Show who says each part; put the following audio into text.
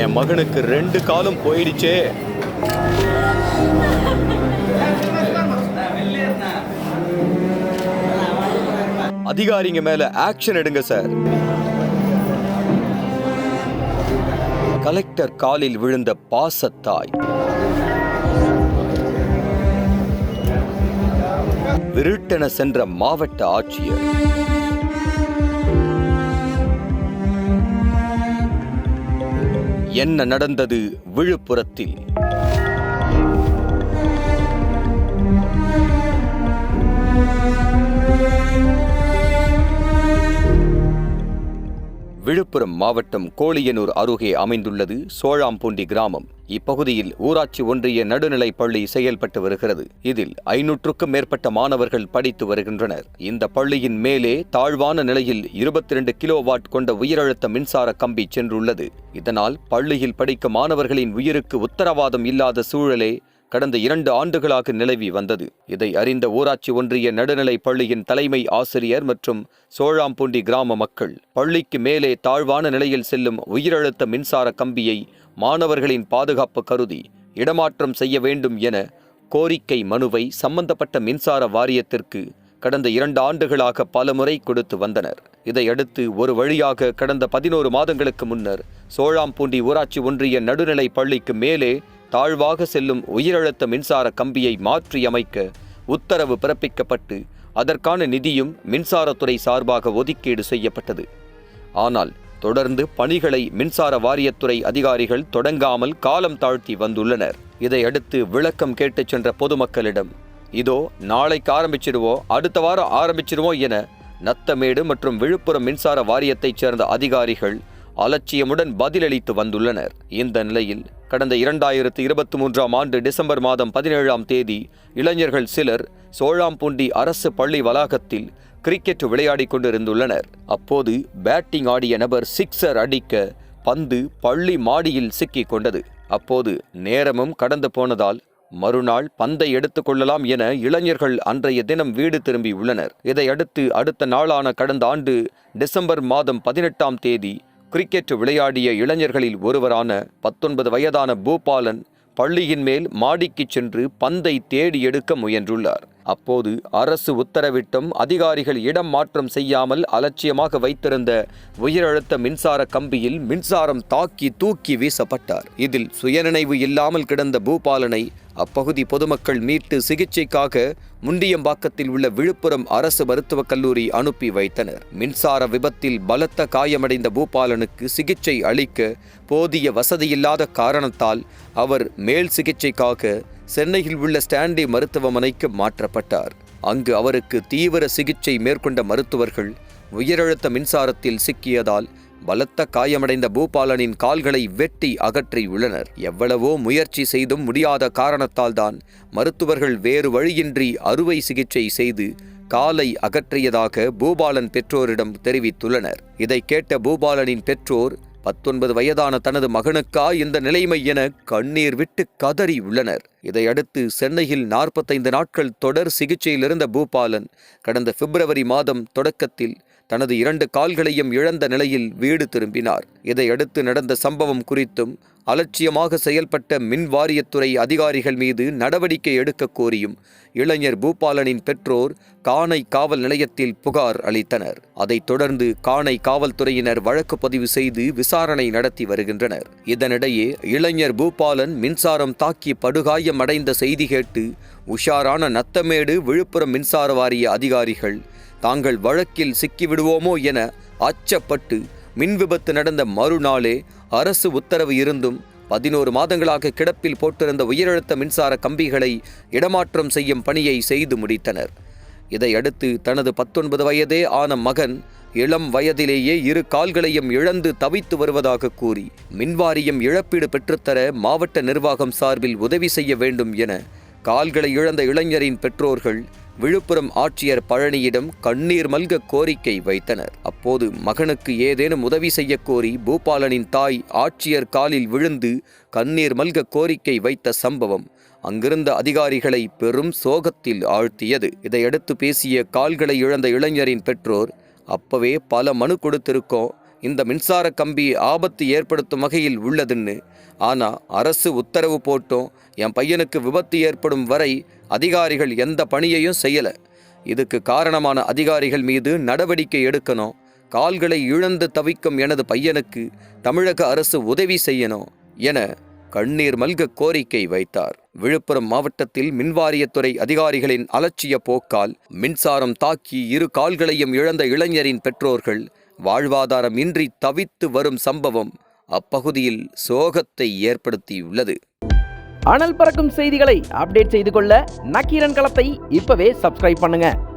Speaker 1: என் மகனுக்கு ரெண்டு காலம் போயிடுச்சே. அதிகாரிங்க மேல ஆக்ஷன் எடுங்க சார் கலெக்டர் காலில் விழுந்த பாசத்தாய். விருட்டென சென்ற மாவட்ட ஆட்சியர். என்ன நடந்தது விழுப்புரத்தில்? விழுப்புரம் மாவட்டம் கோழியனூர் அருகே அமைந்துள்ளது சோழாம்பூண்டி கிராமம். இப்பகுதியில் ஊராட்சி ஒன்றிய நடுநிலைப் பள்ளி செயல்பட்டு வருகிறது. இதில் ஐநூற்றுக்கும் மேற்பட்ட மாணவர்கள் படித்து வருகின்றனர். இந்த பள்ளியின் மேலே தாழ்வான நிலையில் இருபத்தி இரண்டு கிலோ வாட் கொண்ட உயரழுத்த மின்சார கம்பி சென்றுள்ளது. இதனால் பள்ளியில் படிக்கும் மாணவர்களின் உயிருக்கு உத்தரவாதம் இல்லாத சூழலே கடந்த இரண்டு ஆண்டுகளாக நிலவி வந்தது. இதை அறிந்த ஊராட்சி ஒன்றிய நடுநிலைப் பள்ளியின் தலைமை ஆசிரியர் மற்றும் சோழாம்பூண்டி கிராம மக்கள் பள்ளிக்கு மேலே தாழ்வான நிலையில் செல்லும் உயிரழுத்த மின்சார கம்பியை மாணவர்களின் பாதுகாப்பு கருதி இடமாற்றம் செய்ய வேண்டும் என கோரிக்கை மனுவை சம்பந்தப்பட்ட மின்சார வாரியத்திற்கு கடந்த இரண்டு ஆண்டுகளாக பலமுறை கொடுத்து வந்தனர். இதையடுத்து ஒரு வழியாக கடந்த பதினோரு மாதங்களுக்கு முன்னர் சோழாம்பூண்டி ஊராட்சி ஒன்றிய நடுநிலை பள்ளிக்கு மேலே தாழ்வாக செல்லும் உயிரழுத்த மின்சார கம்பியை மாற்றியமைக்க உத்தரவு பிறப்பிக்கப்பட்டு அதற்கான நிதியும் மின்சாரத்துறை சார்பாக ஒதுக்கீடு செய்யப்பட்டது. ஆனால் தொடர்ந்து பணிகளை மின்சார வாரியத்துறை அதிகாரிகள் தொடங்காமல் காலம் தாழ்த்தி வந்துள்ளனர். இதையடுத்து விளக்கம் கேட்டுச் சென்ற பொதுமக்களிடம் இதோ நாளைக்கு ஆரம்பிச்சிடுவோம் அடுத்த வாரம் ஆரம்பிச்சிடுவோம் என நத்தமேடு மற்றும் விழுப்புரம் மின்சார வாரியத்தைச் சேர்ந்த அதிகாரிகள் அலட்சியமுடன் பதிலளித்து வந்துள்ளனர். இந்த நிலையில் கடந்த இரண்டாயிரத்து இருபத்தி மூன்றாம் ஆண்டு டிசம்பர் மாதம் பதினேழாம் தேதி இளைஞர்கள் சிலர் சோழாம்பூண்டி அரசு பள்ளி வளாகத்தில் கிரிக்கெட் விளையாடிக் கொண்டிருந்துள்ளனர். அப்போது பேட்டிங் ஆடிய நபர் சிக்ஸர் அடிக்க பந்து பள்ளி மாடியில் சிக்கிக் கொண்டது. அப்போது நேரமும் கடந்து போனதால் மறுநாள் பந்தை எடுத்துக்கொள்ளலாம் என இளைஞர்கள் அன்றைய தினம் வீடு திரும்பியுள்ளனர் இதையடுத்து அடுத்த நாளான கடந்த ஆண்டு டிசம்பர் மாதம் பதினெட்டாம் தேதி கிரிக்கெட் விளையாடிய இளைஞர்களில் ஒருவரான பத்தொன்பது வயதான பூபாலன் பள்ளியின் மேல் மாடிக்குச் சென்று பந்தை தேடி எடுக்க முயன்றுள்ளார். அப்போது அரசு உத்தரவிட்டும் அதிகாரிகள் இடம் மாற்றம் செய்யாமல் அலட்சியமாக வைத்திருந்த உயரழுத்த மின்சார கம்பியில் மின்சாரம் தாக்கி தூக்கி வீசப்பட்டார். இதில் சுயநினைவு இல்லாமல் கிடந்த பூபாலனை அப்பகுதி பொதுமக்கள் மீட்டு சிகிச்சைக்காக முண்டியம்பாக்கத்தில் உள்ள விழுப்புரம் அரசு மருத்துவக் கல்லூரி அனுப்பி வைத்தனர். மின்சார விபத்தில் பலத்த காயமடைந்த பூபாலனுக்கு சிகிச்சை அளிக்க போதிய வசதியில்லாத காரணத்தால் அவர் மேல் சிகிச்சைக்காக சென்னையில் உள்ள ஸ்டான்லி மருத்துவமனைக்கு மாற்றப்பட்டார். அங்கு அவருக்கு தீவிர சிகிச்சை மேற்கொண்ட மருத்துவர்கள் உயரழுத்த மின்சாரத்தில் சிக்கியதால் பலத்த காயமடைந்த பூபாலனின் கால்களை வெட்டி அகற்றியுள்ளனர் எவ்வளவோ முயற்சி செய்தும் முடியாத காரணத்தால்தான் மருத்துவர்கள் வேறு வழியின்றி அறுவை சிகிச்சை செய்து காலை அகற்றியதாக பூபாலன் பெற்றோரிடம் தெரிவித்துள்ளனர். இதை கேட்ட பூபாலனின் பெற்றோர் பத்தொன்பது வயதான தனது மகனுக்கா இந்த நிலைமை என கண்ணீர் விட்டு கதறி உள்ளனர். இதையடுத்து சென்னையில் நாற்பத்தைந்து நாட்கள் தொடர் சிகிச்சையில் இருந்த பூபாலன் கடந்த பிப்ரவரி மாதம் தொடக்கத்தில் தனது இரண்டு கால்களையும் இழந்த நிலையில் வீடு திரும்பினார். இதையடுத்து நடந்த சம்பவம் குறித்தும் அலட்சியமாக செயல்பட்ட மின் வாரியத்துறை அதிகாரிகள் மீது நடவடிக்கை எடுக்க கோரியும் இளைஞர் பூபாலனின் பெற்றோர் கானை காவல் நிலையத்தில் புகார் அளித்தனர். அதைத் தொடர்ந்து கானை காவல்துறையினர் வழக்கு பதிவு செய்து விசாரணை நடத்தி வருகின்றனர். இதனிடையே இளைஞர் பூபாலன் மின்சாரம் தாக்கி படுகாயம் அடைந்த செய்தி கேட்டு உஷாரான நத்தமேடு விழுப்புரம் மின்சார வாரிய அதிகாரிகள் தாங்கள் வழக்கில் சிக்கிவிடுவோமோ என அச்சப்பட்டு மின் விபத்து நடந்த மறுநாளே அரசு உத்தரவு இருந்தும் பதினோரு மாதங்களாக கிடப்பில் போட்டிருந்த உயரழுத்த மின்சார கம்பிகளை இடமாற்றம் செய்யும் பணியை செய்து முடித்தனர். இதையடுத்து தனது பத்தொன்பது வயதே ஆன மகன் இளம் வயதிலேயே இரு கால்களையும் இழந்து தவித்து வருவதாக கூறி மின்வாரியம் இழப்பீடு பெற்றுத்தர மாவட்ட நிர்வாகம் சார்பில் உதவி செய்ய வேண்டும் என கால்களை இழந்த இளைஞரின் பெற்றோர்கள் விழுப்புரம் ஆட்சியர் பழனியிடம் கண்ணீர் மல்க கோரிக்கை வைத்தனர். அப்போது மகனுக்கு ஏதேனும் உதவி செய்ய கோரி பூபாலனின் தாய் ஆட்சியர் காலில் விழுந்து கண்ணீர் மல்க கோரிக்கை வைத்த சம்பவம் அங்கிருந்த அதிகாரிகளை பெரும் சோகத்தில் ஆழ்த்தியது. இதையடுத்து பேசிய கால்களை இழந்த இளைஞரின் பெற்றோர் அப்பவே பல மனு கொடுத்திருக்கோம் இந்த மின்சார கம்பி ஆபத்து ஏற்படுத்தும் வகையில் உள்ளதுன்னு. ஆனால் அரசு உத்தரவு போட்டோம் என் பையனுக்கு விபத்து ஏற்படும் வரை அதிகாரிகள் எந்த பணியையும் செய்யலை. இதுக்கு காரணமான அதிகாரிகள் மீது நடவடிக்கை எடுக்கணும். கால்களை இழந்து தவிக்கும் எனது பையனுக்கு தமிழக அரசு உதவி செய்யணும் என கண்ணீர் மல்க கோரிக்கை வைத்தார். விழுப்புரம் மாவட்டத்தில் மின்வாரியத்துறை அதிகாரிகளின் அலட்சிய போக்கால் மின்சாரம் தாக்கி இரு கால்களையும் இழந்த இளைஞரின் பெற்றோர்கள் வாழ்வாதாரம் இன்றி தவித்து வரும் சம்பவம் அப்பகுதியில் சோகத்தை ஏற்படுத்தியுள்ளது.
Speaker 2: அனல் பறக்கும் செய்திகளை அப்டேட் செய்து கொள்ள நக்கீரன் களத்தை இப்பவே சப்ஸ்கிரைப் பண்ணுங்க.